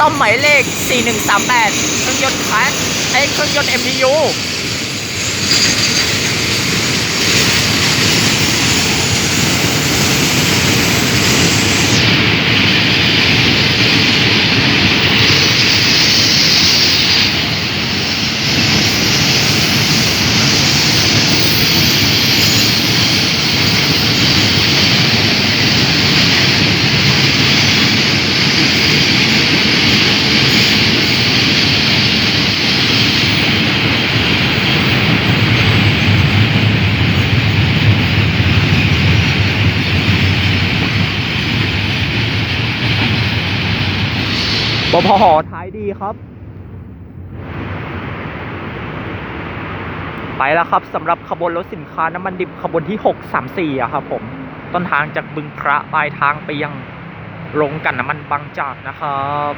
ต้อมหมายเลข 4138 เครื่องยนต์คลาสไอ้เครื่องยนต์ MPU ปพหท้ายดีครับ ไปแล้วครับสำหรับขบวนรถสินค้าน้ำมันดิบขบวนที่ 634อะครับผม ต้นทางจากบึงพระปลายทางไปยังโรงกันน้ำมันบางจากนะครับ